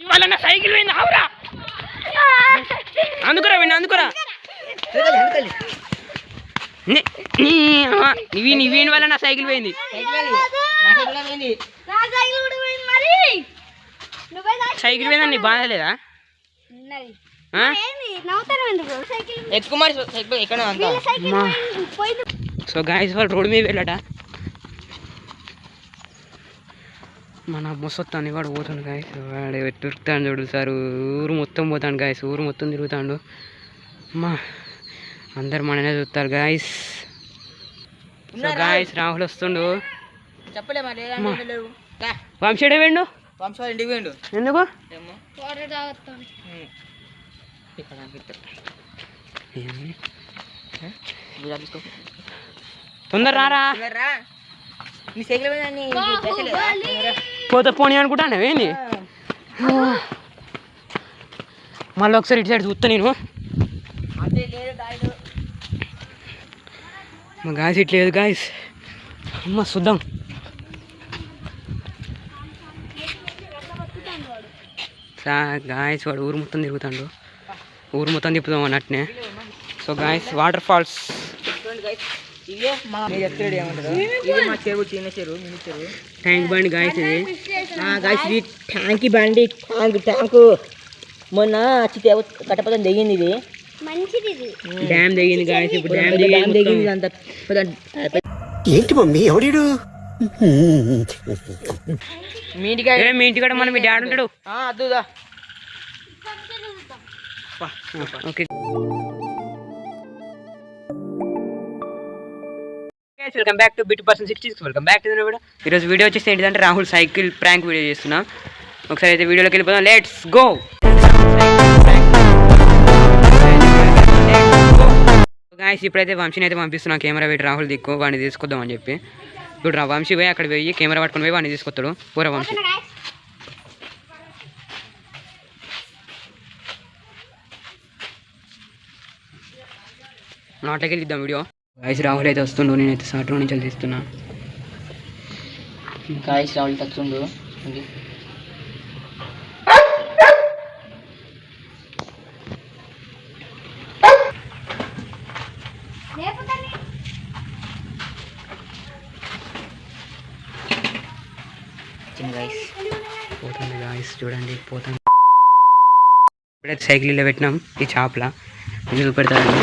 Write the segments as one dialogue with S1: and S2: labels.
S1: ఇవాళ నా సైకిల్ పోయింది ఆవురా. అందుకురా వెండి అందుకురా. ఇవి ఇవి వల్ల నా సైకిల్ పోయింది.
S2: సైకిల్ కూడా పోయింది? మరి నువ్వే దాచి
S1: సైకిల్ పోయిందని నీకు బాధ లేదా
S2: ఉన్నది
S1: ఆ?
S2: ఏంది నవ్వుతాను ఎందుకు సైకిల్
S3: ఎక్కువ మరి ఎక్కడ
S1: సో గాయస్ వాళ్ళు రోడ్డు మీద వెళ్ళట మన ముసొత్తాను వాడు పోతాడు గాయస్ వాడు తిరుగుతాడు చూడు సార్. ఊరు మొత్తం పోతాడు గాయస్ ఊరు మొత్తం తిరుగుతాడు. అమ్మా అందరు మననే చూస్తారు గాయస్ సో గాయస్ రాహుల్ వస్తుండు. వంశీడే వెండు ఎందుకు తొందర రారా?
S3: సైకిల్ మీద? తొందరరా.
S1: పోతే పోనీ అనుకుంటాను ఏంది? మళ్ళీ ఒకసారి ఇటు సైడ్ చూస్తా నేను. మా గాయస్ ఇట్లేదు గాయస్. అమ్మ చూద్దాం. సా గాయస్ వాడు ఊరు మొత్తం తిరుగుతాడు. ఊరు మొత్తం తిప్పుదాం అన్నట్టునే. So guys waterfalls.
S3: చూడండి guys. ఇవే మా మీరు చెప్తాడు ఏమంటారు ఇది మా చెరువు చిన్న చెరువు మినీ చెరువు.
S1: ట్యాంక్ బండి గాయస్ ఇది
S3: గాయస్ ఇది ట్యాంక్ బండి ట్యాంక్ ట్యాంకు. మొన్న కట్టపదం దిగింది ఇది.
S2: మంచిది ఇది.
S1: డ్యామ్ దిగింది గాయస్ ఇప్పుడు డ్యామ్
S3: డ్యామ్ దిగింది అంత
S4: ఏంటి మమ్మీ? ఎవడీడు?
S3: మీ ఇంటికి
S1: ఏ, మీ ఇంటి కూడా మనం మీ డాడీ ఉంటాడు.
S3: అద్దుదా
S1: okay. Welcome back to bit person sixty welcome back to video ఈరోజు వీడియో వచ్చేసి ఏంటిదంటే రాహుల్ సైకిల్ ప్రాంక్ వీడియో చేస్తున్నాం. ఒకసారి అయితే వీడియోలోకి వెళ్ళిపోదాం. లెట్స్ గో గాయస్ ఇప్పుడైతే వంశీని అయితే పంపిస్తున్నాం. కెమెరా పెట్టి రాహుల్ దిక్కు వాడిని తీసుకొద్దాం అని చెప్పి. ఇప్పుడు రా వంశీ పోయి అక్కడ పోయి కెమెరా పట్టుకొని పోయి వాడిని తీసుకొస్తాడు. పూర వంశీ. నాట్లోకి వెళ్ళిద్దాం వీడియో. గాయస్ రాహుల్ అయితే వస్తుండు నేనైతే షార్ట్ నుంచి తీస్తున్నా.
S3: గాయస్ చిన్న గాయస్.
S1: పోతుంది గాయస్ చూడండి పోతుంది. ఇప్పుడైతే సైకిల్ ఇలా పెట్టినాం ఈ చాపల. ఇది చూపెడతారండి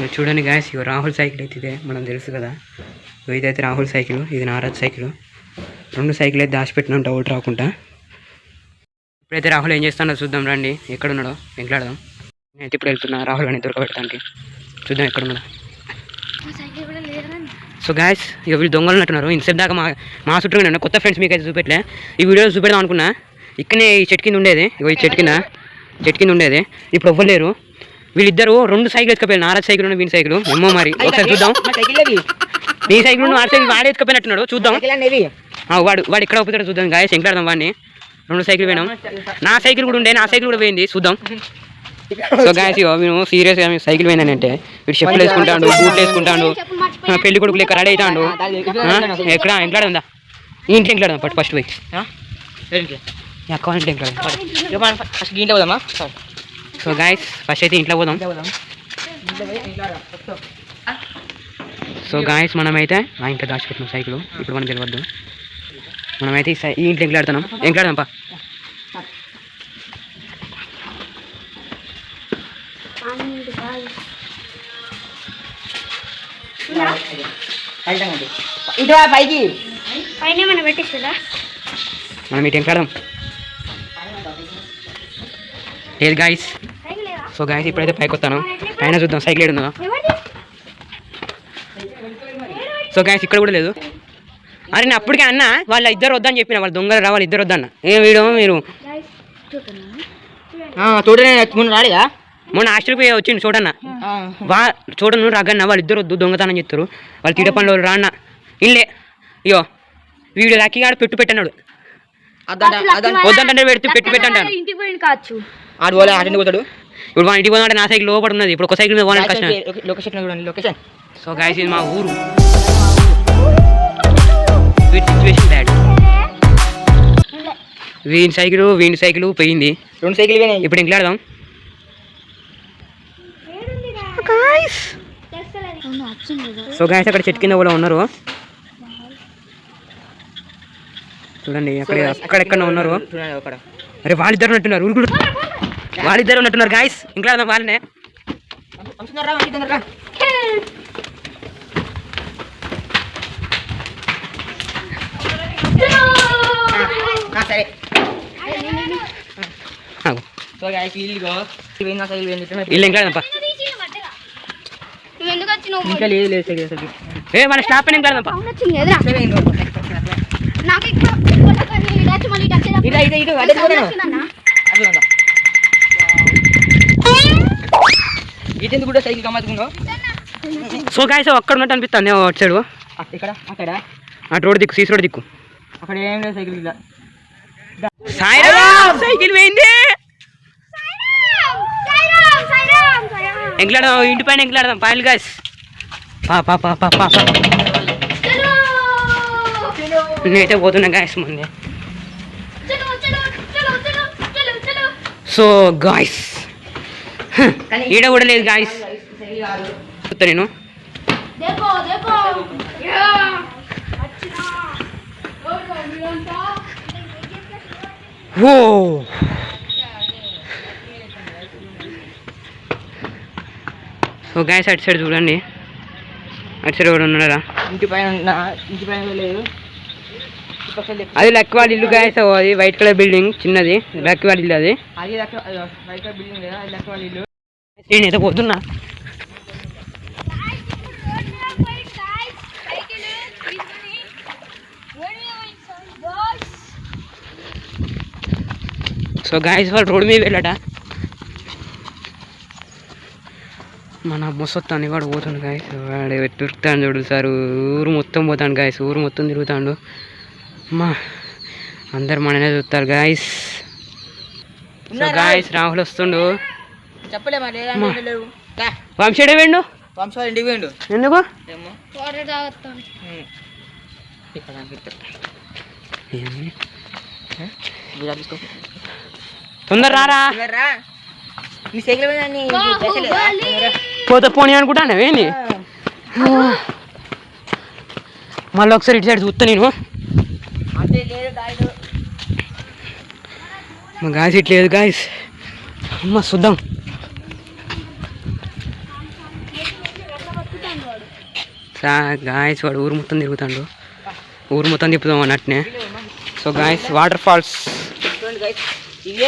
S1: మీరు చూడండి గాయస్ ఇగో రాహుల్ సైకిల్ అయితే ఇదే మనం తెలుసు కదా. ఇదైతే రాహుల్ సైకిల్ ఇది నారాజ్ సైకిల్ రెండు సైకిల్ అయితే దాచిపెట్టినాం డౌట్ రాకుండా. ఇప్పుడైతే రాహుల్ ఏం చేస్తాడో చూద్దాం రండి. ఎక్కడ ఉన్నాడో వెంకలాడదాం. నేనైతే ఇప్పుడు వెళ్తున్నా రాహుల్ అని దొరకబెడతానికి చూద్దాం ఎక్కడ ఉన్నాడో
S2: నా సైకిల్ కూడా లేదురా
S1: సో గాయస్ ఇక వీళ్ళు దొంగలు ఉన్నట్టున్నారు. ఇంతసేపు దాకా మా మా చుట్టూ ఉన్నా కొత్త ఫ్రెండ్స్ మీకు అయితే చూపెట్టలే ఈ వీడియో చూపెడదాం అనుకున్నా. ఇక్కడనే ఈ చెట్టు కింద ఉండేది. ఇగో ఈ చెట్టు కింద చెట్టు కింద ఉండేది. ఇప్పుడు ఎవ్వలేరు వీళ్ళిద్దరు రెండు సైకిల్ ఎత్తుకపోయారు నారాజ్ సైకిల్ ఉన్న వీని సైకిల్. ఏమో మరి. ఒకసారి చూద్దాం. నీ సైకిల్ ఉన్న వాడి సైకిల్ వాడే ఎత్తుకపోయినట్టున్నాడు. చూద్దాం. వాడు వాడు ఎక్కడ ఒప్పుతాడో చూద్దాం. గాయస్ ఎంకలాడదాం వాడిని? రెండు సైకిల్ పోయినాం. నా సైకిల్ కూడా ఉండే నా సైకిల్ కూడా పోయింది. చూద్దాం. సో గాయస్ ఇగో మేము సీరియస్గా మేము సైకిల్ పోయిందని అంటే వీడు చెప్పులు వేసుకుంటాడు బూట్లు వేసుకుంటాడు పెళ్ళి కొడుకు లెక్క రెడీ అవుతాడు ఎక్కడ ఎంకలాడ ఉందా ఈ ఇంట్లో ఎంకలాడదాం ఫస్ట్ ఫస్ట్ పోయి. అక్క ఎంకలాడదాం
S3: ఫస్ట్ గీంట్లో పోదామా?
S1: సో గాయస్ ఫస్ట్ అయితే ఇంట్లో పోదాం.
S3: పోదాం
S1: సో గాయస్ మనమైతే మా ఇంట్లో దాచిపెట్టినాం సైకిల్. ఇప్పుడు మనం తెలియవద్దు మనమైతే ఈ ఇంట్లో ఎంకలాడుతున్నాం ఎంకలాడదాం పా.
S3: ఇటు రా పైకి.
S2: పైన ఏమైనా పెట్టిస్తుందా
S1: మనం ఇటు ఎంకలాడదాం లేదు గాయస్ సో గాయస్ ఇప్పుడైతే పైకి వస్తాను. పైన చూద్దాం సైకిల్ ఏడు
S2: ఎవరిది
S1: సో గాయస్ ఇక్కడ కూడా లేదు. అరే నేను అప్పటికే అన్న వాళ్ళ ఇద్దరు వద్దని చెప్పిన వాళ్ళ దొంగలు రా వాళ్ళ ఇద్దరు వద్దన్న ఏ వీడు మీరు?
S3: చూడనే ముందు రాలేదా?
S1: మొన్న హాస్టల్కి పోయి వచ్చిండు చూడన్న వా చూడను రగన్న వాళ్ళు ఇద్దరు వద్దు దొంగతనం చెప్తారు వాళ్ళు తీట పనులు వాళ్ళు రాన్న ఇల్లే. అయ్యో వీడు లక్కీగాడు పెట్టు పెట్టన్నాడు. వద్దంటే పెడుతూ పెట్టి పెట్టంటాను
S2: ఇంటికి పోయింది కావచ్చు.
S3: ఆడు పోలే ఆటండి పోతాడు?
S1: ఇప్పుడు మన ఇంటికి పోదామంటే నా సైకిల్ లోపల ఉన్నది. ఇప్పుడు ఒక సైకిల్ మీద పోవాలని కష్టం
S3: లొకేషన్ చూడండి లొకేషన్
S1: సో గాయస్ ఇది మా ఊరు. సిచ్యువేషన్ బ్యాడ్ వీని సైకిల్ వీని సైకిల్ పోయింది.
S3: రెండు సైకిల్
S1: ఇప్పుడు ఇంట్లో ఆడదాం. సో గాయస్ అక్కడ చెట్టు కింద కూడా ఉన్నారు. చూడండి అక్కడ అక్కడెక్కడ ఉన్నారు.
S3: చూడండి అక్కడ.
S1: అరే వాళ్ళిద్దరు ఉన్నట్టున్నారు. ఊరుకుడు వాళ్ళిద్దరు ఉన్నట్టున్నారు గాయస్ ఆడదాం వాళ్ళనే
S3: సరే
S2: వచ్చినావు
S3: ఇంకా లేదు లేదు
S1: ఏ మన స్టాప్
S2: నాకు ఇక్కడ ఇక్కడ ఇటు
S3: కూడా సైకిల్
S1: సో గాయస్ అక్కడ ఉన్నట్టు అనిపిస్తుంది అటు సైడ్.
S3: ఇక్కడ అక్కడ.
S1: అటు రోడ్ దిక్కు సీస్ రోడ్ దిక్కు.
S3: అక్కడ ఏం లేదు సైకిల్
S1: సాయిరామ్ సైకిల్ పోయింది. ఎంకలాడదాం ఇంటి పైన ఎంకలాడదాం పాయలు గాయస్ పా పా పా పా పా నేనైతే పోతున్నా గాయస్ ముందే. సో గాయస్ ఈడ కూడా లేదు గాయస్ నేను.
S2: ఓ.
S1: గాయస్ అటు సైడ్ చూడండి. అటు సైడ్ కూడా ఉన్నారా?
S3: ఇంటి పైన ఇంటి పైన లేదు
S1: అది లక్వాడి ఇల్లు గాయస్ అది వైట్ కలర్ బిల్డింగ్ చిన్నది లక్వాడి ఇల్లు అది. నేనైతే పోతున్నా. సో గాయస్ వాళ్ళు రోడ్డు మీద వెళ్ళట మన ముసొత్తాన్ని వాడు పోతాడు గాయస్ వాడు దొరుకుతాడు చూడు సార్ ఊరు మొత్తం పోతాడు గాయస్ ఊరు మొత్తం తిరుగుతాడు. మా అందరు మననే చూస్తారు గాయస్ సో గాయస్ రాహుల్ వస్తుండు. వంశీడే వెండు?
S3: వంశాలు ఇంటికి పోయిండు
S1: ఎందుకు? తొందర రారా. పోతే పోనీ అనుకుంటాను ఏంది? మళ్ళీ ఒకసారి ఇటు సైడ్ చూస్తా నేను. మా గాయస్ ఇట్లేదు గాయస్ అమ్మ చూద్దాం. గాయస్ వాడు ఊరు మొత్తం తిరుగుతాడు. ఊరు మొత్తం తిప్పుదాం అన్నట్టునే. సో గాయస్ వాటర్ ఫాల్స్
S3: ఇది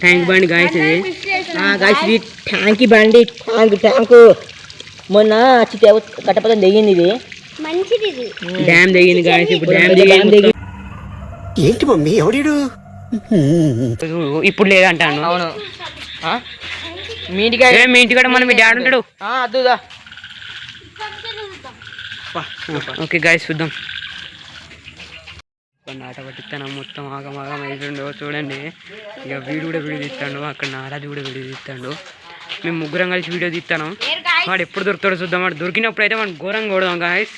S1: ట్యాంక్ బండి గాయస్ ఇది.
S3: గాయస్ ఇది ట్యాంక్ బండి ట్యాంక్ ట్యాంక్ మొన్న వచ్చి దిగింది ఇది.
S2: మంచిది
S1: డ్యామ్ దిగింది గాయస్ ఇప్పుడు డ్యామ్ దిగింది.
S4: ఏంటి మమ్మీ ఎవడీడు?
S1: ఇప్పుడు లేదంటాను.
S3: అవును. ఆ? మీ
S1: ఇంటికాడ మనం మీ డాడీ ఉంటాడు.
S3: అద్దుదా
S1: ఓకే గాయస్ చూద్దాం. కొన్ని ఆట పట్టిస్తాను మొత్తం ఆగం ఆగం అవుతుండో చూడండి. ఇక వీడు కూడా వీడియో తీస్తాడు అక్కడ నారాజు కూడా వీడియో తీస్తాడు. మేము ముగ్గురం కలిసి వీడియో తీస్తాను. వాడు ఎప్పుడు దొరుకుతాడో చూద్దాం. వాడు దొరికినప్పుడు అయితే వాడు ఘోరంగా కొడదాం. గాయస్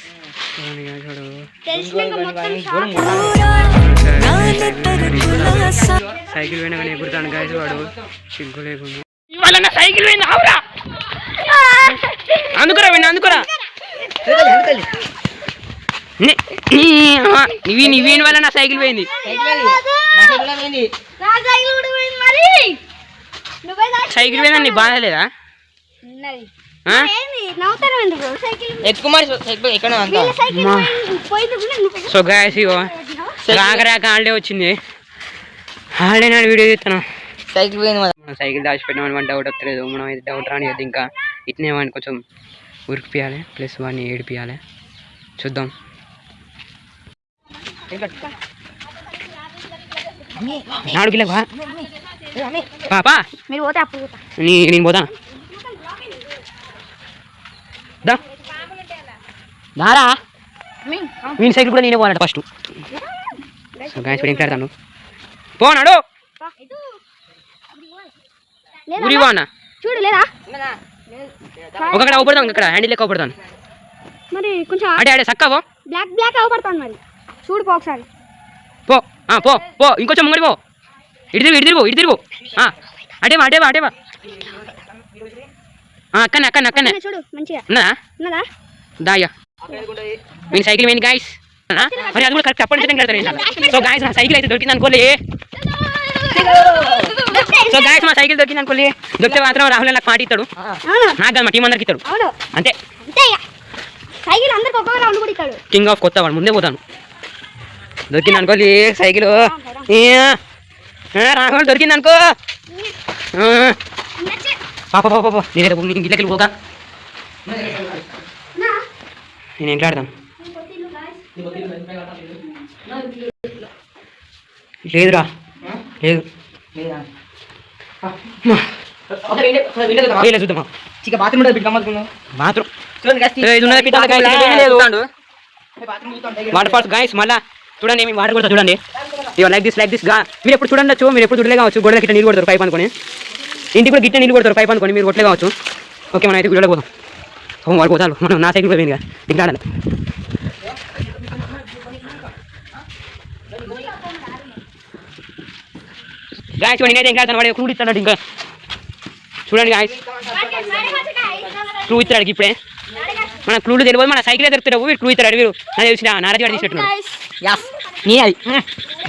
S1: సైకిల్ పోయినా కానీ ఎగురుతాను గాయస్ వాడు సిగ్గు లేకుండా. నా సైకిల్ పోయింది అవురా అందుకురా విన్న అందుకురా. నీ- నీ- ఆ, నివి నివీన్ వల్ల నా సైకిల్ పోయింది. సైకిల్ పోయిందని నీకు బాధ లేదా? సో గాయస్ ఇగో రాక రాక హాలిడే వచ్చింది. హాలిడే నాడు వీడియో తీస్తాను.
S3: సైకిల్ పోయింది
S1: మనం సైకిల్ దాచిపెట్టినామని మన డౌట్ వస్తలేదు. మనం అయితే డౌట్ రానియద్దు ఇంకా. ఇట్నే వాడిని కొంచెం ఉరికిపియాలి. ప్లస్ వాడిని ఏడిపియాలి. చూద్దాం. నాడుకి లేవా పాపా?
S2: మీరు పోతే అప్పుడు పోతా.
S1: నీ నేను పోతాను? దా. దారా? వీని సైకిల్ కూడా నేనే పోవాలంట ఫస్ట్. సో గాయస్ ఇప్పుడు ఎంట్లాడతాను పోనాడు ఊరి పోనా?
S2: చూడు లేదా?
S1: ఒకక్కడ అవపడతాను ఇక్కడ హ్యాండిల్ లెక్క అవపడతాను.
S2: మరి కొంచెం
S1: అడే అడే సక్కవో
S2: బ్లాక్ బ్లాక్ అవపడతాను మరి. చూడు పో ఒకసారి.
S1: పో. ఆ, పో పో. ఇంకొంచెం ముంగడి పో. ఇటు తిరుగు ఇటు తిరుగు ఇటు తిరుగు. అటేవా అటేవా అటేవా అక్కనే అక్కనే అక్కనే.
S2: అక్కడే చూడు మంచిగా.
S1: ఉన్నదా? దాయ్యా మీ సైకిల్ పోయింది గాయస్ మరి అది కూడా కరెక్ట్ అప్పటి నుంచి కడతాను సో గాయస్ నా సైకిల్ అయితే దొరికింది అనుకోలే. సో గాయస్ మా సైకిల్ దొరికింది అనుకోలే. దొరికితే మాత్రం రాహుల్ నాకు పాటి ఇస్తాడు. నాకు కాదు మా టీం అందరికి ఇస్తాడు.
S2: అవును.
S1: అంతే.
S2: సైకిల్ అందరికి ఒక్కొక్క రౌండ్ కూడా ఇస్తాడు.
S1: కింగ్ ఆఫ్ కొత్త వాడు ముందే పోతాను. దొరికింది అనుకోలే సైకిల్. రాహుల్ దొరికింది అనుకో. పాప పాప పాప. నేను ఇంట్లోకి పోగా నేను ఇంట్లో ఆడదాం లేదురా. లేదు. చూద్దామా
S3: bathroom
S1: bathroom. Water falls guys మళ్ళా చూడండి మీ వాటర్ కూడా చూడండి. ఇక లైక్ దిస్ లైక్ దిస్గా మీరు ఎప్పుడు చూడండి మీరు ఎప్పుడు చూడలే కావచ్చు గొడవల గిట్ట నీళ్ళు కొడతారు పైప్ అనుకొని. ఇంటికి కూడా గిట్ట నీళ్ళు కొడతారు పైప్ అనుకొని మీరు కొట్టలే కావచ్చు. ఓకే మనం అయితే గుడిలో పోదాం. ఓ వాడు పోతాను మనం నా సైకిల్ పోయింది ఇంకా ఆడాలి గాయస్ చూడండి నేనైతే ఇంకా వాడు క్రూడ్ ఇస్తాడు ఇంకా. చూడండి గాయస్ క్రూ ఇస్తాడు ఇప్పుడే. మన క్రూలు తెలియదు మన సైకిల్ దొరుకుతాడు వీడు క్రూ ఇస్తాడు వీడు నాకు తెలిసిన నారాజు వాడు తీసినట్టున్నాడు
S3: Yes.
S1: నీ అది.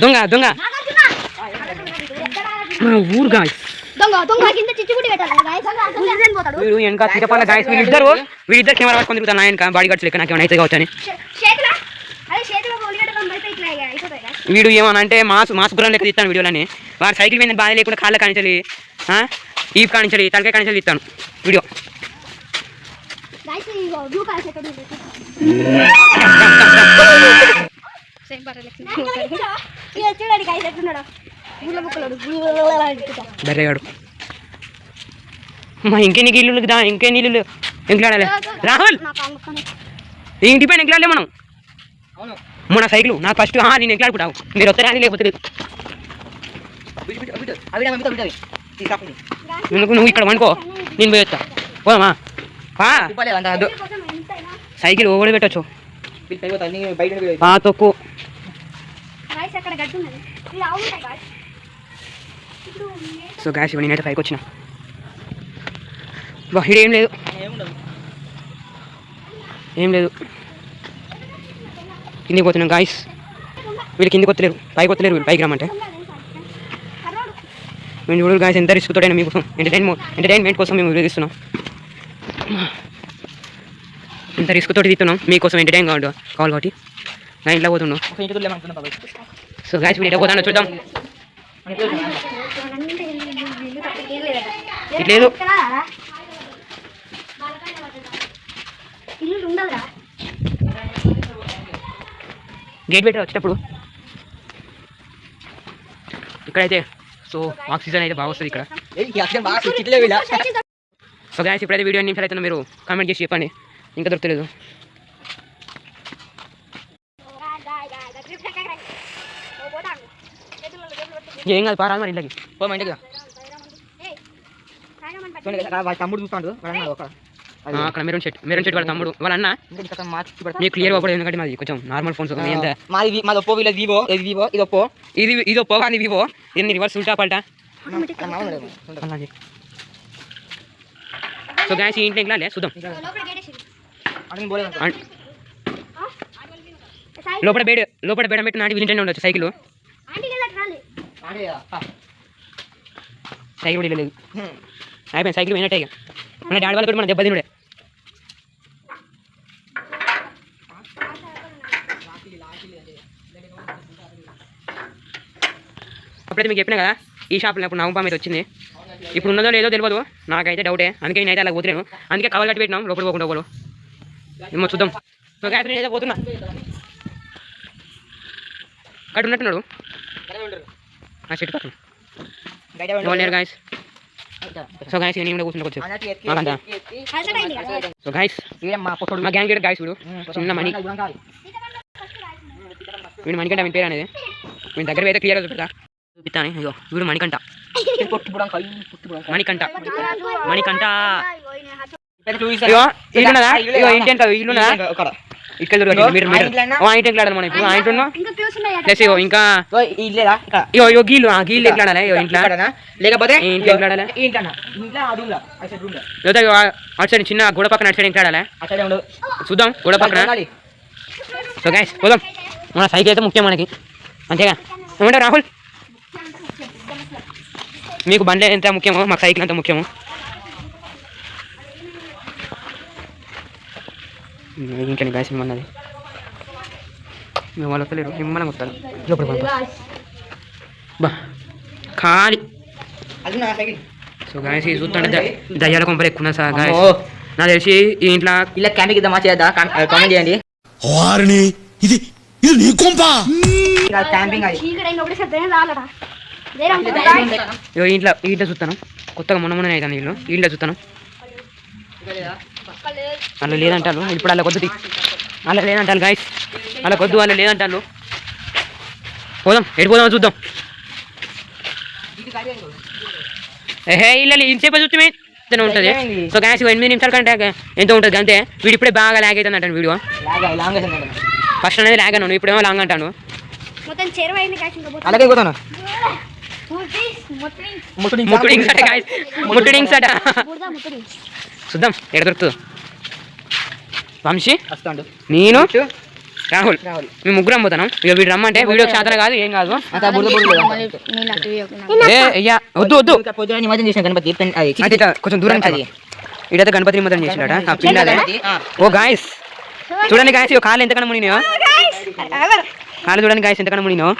S1: దొంగ దొంగ. మన ఊరు గాయస్ వెనక వీళ్ళిద్దరు వీళ్ళిద్దరు కెమెరా పట్టుకొని తిరుగుతాను నా వెనక బాడీ గార్డ్స్ లెక్క నాకు ఏమైనా అయితే. వీడు ఏమన్నా అంటే మాస్ మాస్ గుర్రం లెక్క తీస్తాను వీడియోలని వాడు సైకిల్ మీద బాధ లేకుండా కాళ్ళ కానించాలి ఈ కానించాలి తలకాయ కానించాలి తీస్తాను. వీడియో.
S2: చూడండి.
S1: బెర్రగాడు మా ఇల్లు దా ఇంకెన్ని ఇల్లు ఎంకలాడాలి. రాహుల్!
S2: నా కాళ్ళు నొక్కని.
S1: ఈ ఇంటి పైన ఎంకలాడలే మనం. మన సైకిల్ నాకు ఫస్ట్ నేను ఎంకలాడుకుంటావు మీరు వస్తారా అని లేకపోతే లేదు.
S3: నా.
S1: నువ్వు ఇక్కడ వండుకో. నేను పోయి వస్తా. పోదామా? సైకిల్ ఓడి పెట్టచ్చు.
S3: నీ
S1: తొక్కు
S2: guys అక్కడ గడ్డి ఉన్నది. ఇది ఆవులు ఉంటాయి guys. ఇప్పుడు మేత
S1: సో గ్యాస్ ఇవ్వండి నేనైతే పైకి వచ్చిన. బా ఏం లేదు. ఏం లేదు. కిందికి పోతున్నాం గాయస్ వీళ్ళు కిందికి వస్తలేరు. పైకి వస్తలేరు వీళ్ళు పైకి రమ్మంటే. మేము చూడు గాయస్ ఎంత రిస్క్ తోడైనా మీకోసం ఎంటర్టైన్మెంట్ ఎంటర్టైన్మెంట్ కోసం మేము విధిస్తున్నాం ఎంత ఇంత రిస్క్ తోటి తీస్తున్నాం? మీకోసం ఎంటర్టైన్ కావాలి కావాలి కాబట్టి. నా ఇంట్లో
S3: బాబాయ్.
S1: సో గాయస్ వీడియో పోతాను చూద్దాం
S3: మన ఇంట్లో చూడు.
S2: అన్నింటికి ఇల్లు ఇల్లు తప్ప ఏం లేదట.
S1: ఇటు లేదు
S2: ఇక్కడ ఇల్లు ఉండదురా
S1: గేట్ పెట్టి వచ్చేటప్పుడు ఇక్కడైతే సో ఆక్సిజన్ అయితే బాగా వస్తుంది ఇక్కడ. సో గాయస్ ఇప్పుడైతే వీడియో నిమిషాలు అయితే మీరు కామెంట్ చేసి చెప్పండి ఇంకా దొరకలేదు ఏం కాదు పారాలి మరి ఇళ్ళకి
S3: పో మా ఇంటికి వాళ్ళ తమ్ముడు చూస్తాడు.
S1: అక్కడ మెరూన్ షర్ట్ మెరూన్ షర్ట్ వాళ్ళ తమ్ముడు. వాళ్ళ అన్న. మీకు క్లియర్ అవ్వకూడదు ఎందుకంటే మాది కొంచెం నార్మల్ ఫోన్స్
S3: మాది మాది ఒప్పో వీళ్ళది వివో ఇది వివో ఇది ఒప్పో.
S1: ఇది ఇది ఒప్పో కానీ వివో ఇది రివర్స్ ఉల్టా పల్టా సో గాయస్ ఇంట్లో ఇంకా చూద్దాం
S3: అక్కడ పోలేదు అనుకో.
S1: అన్- లోపల బేడ్ లోపల బేడ పెట్టి నాటి వింటనే ఉండొచ్చు సైకిల్.
S3: ఆడే, ఆ.
S1: సైకిల్ కూడా లేదు. అయిపోయింది సైకిల్ పోయినట్టే ఇక. మన డాడీ వాళ్ళు కూడా మన దెబ్బ తినుడే. అప్పుడైతే మీకు చెప్పినా కదా ఈ షాప్లో ఇప్పుడు నవంబర్ మీద వచ్చింది. ఇప్పుడు ఉన్నదో లేదో తెలియదు నాకైతే డౌటే. అందుకే నేనైతే అలా పోతున్నాను అందుకే కవర్ కట్టి పెట్టినాం లోపల పోకుండా ఒకరు చూద్దాం. పోతున్నా. కట్టు ఉన్నట్టున్నాడు ఆ చెట్టు పక్కన. గాయస్ సో గాయస్ నేను కూడా కూర్చున్నా కొంచెం. సో గాయస్
S3: మా.
S1: మా గ్యాంగ్ గాయస్ వీడు చిన్న మణి. వీడు మణికంట వీని పేరు అనేది. వీని దగ్గర అయితే క్లియర్గా చూపిస్తా చూపిస్తాను. ఇగో వీడు మణికంట. మణికంట. మణికంట. ఇల్లున్నదా? వెనక ఇల్లున్నదా?
S3: ఇక్కడ. ఇగో,
S1: మీటర్ మీటర్
S3: ఇంట్లోనా?
S1: ఓ, ఆ ఇంటికి వెళ్ళాలి మనం ఇప్పుడు. ప్లస్ ఇగో ఇంకా ఇగో ఇగో ఎట్లా ఆడాలి ఇగో ఇంట్లో?
S3: లేకపోతే
S1: ఇంట్లో లేదా అటు సైడ్ చిన్న గోడ పక్కన అటు సైడ్
S3: ఉండు.
S1: చూద్దాం గోడ పక్కన. సో గైస్ పోదాం. మన సైకిల్ అయితే ముఖ్యం మనకి. అంతేగా? ఏమంటారు రాహుల్? మీకు బండ్లు ఎంత ముఖ్యమో మాకు సైకిల్ అంత ముఖ్యమో. ఇంకా గాయస్ అన్నది మేము వాళ్ళు వస్తలేరు నిమ్మలంగా వస్తారు. లోపలికి పంపా. బా ఖాళీ.
S3: అది నా సైకిల్
S1: సో గాయస్ చూస్తుంటే దయ్యాల కొంపలు ఎక్కువ సార్ గాయస్. నాకు తెలిసి ఇంట్లో
S3: ఇలా క్యాంటీకి ఇద్దామా చేద్దా కామెంట్ చేయండి.
S4: వారిని ఇది ఇది నీ కొంప.
S3: క్యాంపింగ్
S1: ఇంట్లో ఇంట్లో చూస్తాను. కొత్తగా మొన్న మొన్న అవుతాను ఈ ఇంట్లో చూస్తాను. అలా లేదంటారు. ఇప్పుడు అలా కొద్దు అలా లేదంటారు గాయస్ అలా కొద్దు అలా లేదంటారు. పోదాం ఎటు పోదామో చూద్దాం. ఏహే ఇల్లు ఇంతసేపు చూస్తే ఎంతనే ఉంటుంది. సో గాయస్ ఎనిమిది నిమిషాల కంటే ఎంత ఉంటుంది అంతే వీడు ఇప్పుడే బాగా లాగ్ అవుతుంది అంటాను వీడియో.
S3: లాగా లాంగ్ వేసాను
S1: ఫస్ట్ అనేది లాగ్ అన్నాను ఇప్పుడేమో లాంగ్ అంటాను.
S3: అలాగే పోతాను.
S2: ముట్టి, ముట్టి,
S3: ముట్టుడి
S1: ముట్టుడింగ్స్ అట గాయస్ ముట్టుడింగ్స్ అట. చూద్దాం ఎక్కడ దొరుకుతుందో. వంశీ
S3: వస్తాడు.
S1: నేను రాహుల్.
S3: రాహుల్.
S1: మేము ముగ్గురం పోతున్నాం. ఇక వీడు రమ్మంటే వీడియోకి శాతం కాదు ఏం కాదు. వద్దు వద్దు. కొంచెం దూరం
S3: అది.
S1: ఇడైతే గణపతి నిమజ్జనం చేసినాడ? ఆ పిల్లలే. ఓ గాయస్ చూడండి గాయస్ కాళ్ళు ఎంతకన్నా మునినాయో కాళ్ళు చూడండి గాయస్ ఎంతకన్నా మునినాయో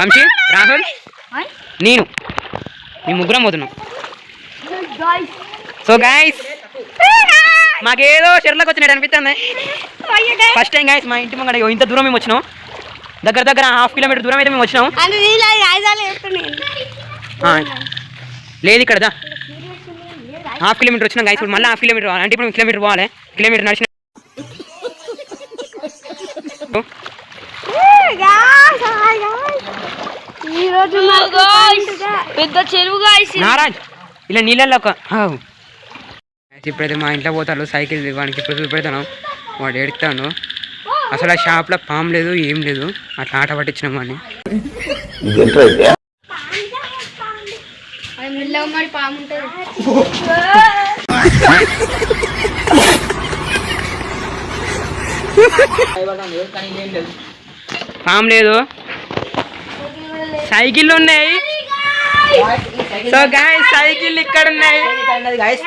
S1: వంశీ రాహుల్. నేను. మేము ముగ్గురం పోతున్నాం. సో గాయస్ మాకేదో చెర్లకు వచ్చినట్టు అనిపిస్తుంది. ఫస్ట్ టైం గాయస్ మా ఇంటి ముంగడ ఇంత దూరం మేము వచ్చినాం. దగ్గర దగ్గర హాఫ్ కిలోమీటర్ దూరం అయితే మేము వచ్చినాం. లేదు ఇక్కడ దా. హాఫ్ కిలోమీటర్ వచ్చినాం గాయస్ ఇప్పుడు మళ్ళీ హాఫ్ కిలోమీటర్ పోవాలి. అంటే ఇప్పుడు మేము కిలోమీటర్ పోవాలి. కిలోమీటర్ నడిచిన
S2: ఈ రోజు పెద్ద చెరువుగా
S1: నారాజ్ ఇలా నీళ్ళల్లో ఒక ఇప్పుడైతే మా ఇంట్లో పోతాడు సైకిల్ వానికి ఇప్పుడు చూపెడతాను. వాడు ఎడుతాను అసలు ఆ షాప్లో పాము లేదు ఏం లేదు. అట్లా ఆట పట్టించినాం వాడిని.
S2: పాము
S3: లేదు.
S1: పాము లేదు. సైకిళ్ళు ఉన్నాయి. సో గాయ సైకిల్ ఇక్కడ ఉన్నాయి
S3: గాయస్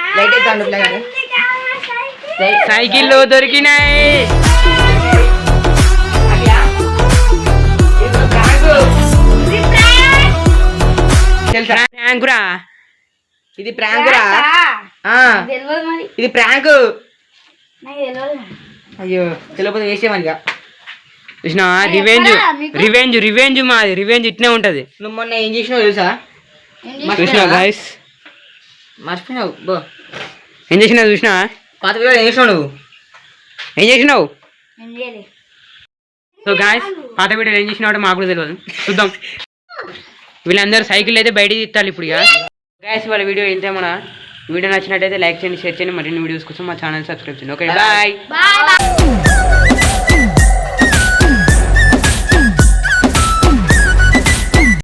S1: సైకిళ్ళు దొరికినాయి. యాంకురా
S3: ఇది ప్రాంక్ రా ఆ,
S2: తెలియదు మరి.
S3: ఇది ప్రాంక్.
S2: తెలియదు
S3: అయ్యో తెలియకపోతే వేసేమనిగా
S1: కృష్ణ రివెంజ్? రివెంజ్ రివెంజ్ మాది. రివెంజ్ ఇట్నే ఉంటది.
S3: నువ్వు మొన్న ఏం చేసినావు తెలుసా?
S1: కృష్ణ
S3: మర్చిపోయినావా?
S1: గాయస్
S3: మర్చిపోయినావు? బో.
S1: ఏం చేసినావు చూసినా
S3: పాత వీడియో ఏం చేసినావు నువ్వు?
S1: ఏం చేసినావు?
S2: ఏం చేయలేదు
S1: సో గాయస్ పాత వీడియోలు ఏం చేసినావు మాకు కూడా తెలియదు చూద్దాం. వీళ్ళందరూ సైకిల్ అయితే బయటికి తీస్తారు ఇప్పుడు ఇక. గాయస్ వాళ్ళ వీడియో ఇంతే మన. వీడియో నచ్చినట్టయితే లైక్ చేయండి షేర్ చేయండి. మరిన్ని వీడియోస్ కోసం మా ఛానల్ సబ్స్క్రైబ్ చేయండి. Okay
S2: bye bye